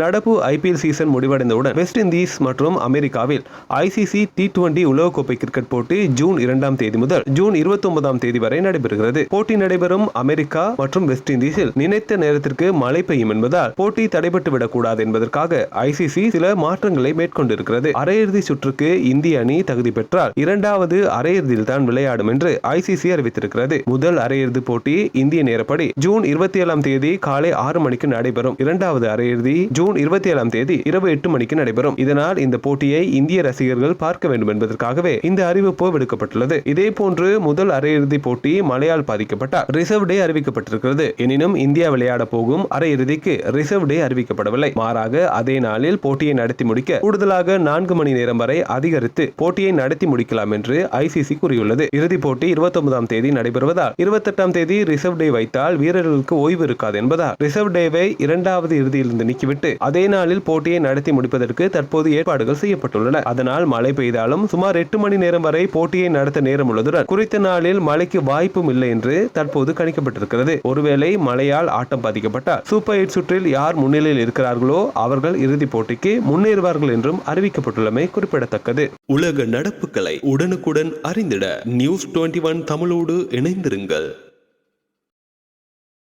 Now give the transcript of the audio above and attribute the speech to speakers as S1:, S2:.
S1: நடப்பு IPL season முடிவடைந்தவுடன் West Indies மற்றும் அமெரிக்காவில் ஐசிசி டி டுவெண்டி உலகக்கோப்பை கிரிக்கெட் போட்டி ஜூன் இரண்டாம் தேதி முதல் ஜூன் இருபத்தி ஒன்பதாம் தேதி வரை நடைபெறுகிறது. போட்டி நடைபெறும் அமெரிக்கா மற்றும் வெஸ்ட் இண்டீஸில் நினைத்த நேரத்திற்கு மழை பெய்யும் என்பதால் போட்டி தடைபட்டு விடக்கூடாது என்பதற்காக ஐசிசி சில மாற்றங்களை மேற்கொண்டிருக்கிறது. அரையிறுதி சுற்றுக்கு இந்திய அணி தகுதி பெற்றால் இரண்டாவது அரையிறுதியில் தான் விளையாடும் என்று ஐசிசி அறிவித்திருக்கிறது. முதல் அரையிறுதி போட்டி இந்திய நேரப்படி ஜூன் இருபத்தி ஏழாம் தேதி காலை ஆறு மணிக்கு நடைபெறும். இரண்டாவது அரையிறுதி ஜூன் இருபத்தி ஏழாம் தேதி இரவு எட்டு மணிக்கு நடைபெறும். இதனால் இந்த போட்டியை இந்திய ரசிகர்கள் பார்க்க வேண்டும் என்பதற்காகவே இந்த அறிவிப்பு விடுக்கப்பட்டுள்ளது. இதே போன்று முதல் அரையிறுதி போட்டி மழையால் பாதிக்கப்பட்டால் ரிசர்வ் டே அறிவிக்கப்பட்டிருக்கிறது. எனினும் இந்தியா விளையாட போகும் அரையிறுதிக்கு ரிசர்வ் டே அறிவிக்கப்படவில்லை. மாறாக அதே நாளில் போட்டியை நடத்தி முடிக்க கூடுதலாக நான்கு மணி நேரம் வரை அதிகரித்து போட்டியை நடத்தி முடிக்கலாம் என்று ஐசிசி கூறியுள்ளது. இறுதிப் போட்டி இருபத்தி ஒன்பதாம் தேதி நடைபெறுவதால் இருபத்தெட்டாம் தேதி ரிசர்வ் டே வைத்தால் வீரர்களுக்கு ஓய்வு இருக்காது என்பதால் ரிசர்வ் டேவை இரண்டாவது இறுதியிலிருந்து நீக்கிவிட்டு அதே நாளில் போட்டியை நடத்தி முடிப்பதற்கு தற்போது ஏற்பாடுகள் செய்யப்பட்டுள்ளன. அதனால் மழை பெய்தாலும் சுமார் எட்டு மணி நேரம் வரை போட்டியை நடத்த நேரம் உள்ளதுடன் குறித்த நாளில் மழைக்கு வாய்ப்பும் இல்லை என்று தற்போது கணிக்கப்பட்டிருக்கிறது. ஒருவேளை மழையால் ஆட்டம் பாதிக்கப்பட்டால் சூப்பர் எயிட் சுற்றில் யார் முன்னிலையில் இருக்கிறார்களோ அவர்கள் இறுதிப் போட்டிக்கு முன்னேறுவார்கள் என்றும் அறிவிக்கப்பட்டுள்ளமை குறிப்பிடத்தக்கது. உலக நடப்புகளை உடனுக்குடன் அறிந்திட நியூஸ் டுவெண்ட்டி ஒன் தமிழோடு இணைந்திருங்கள்.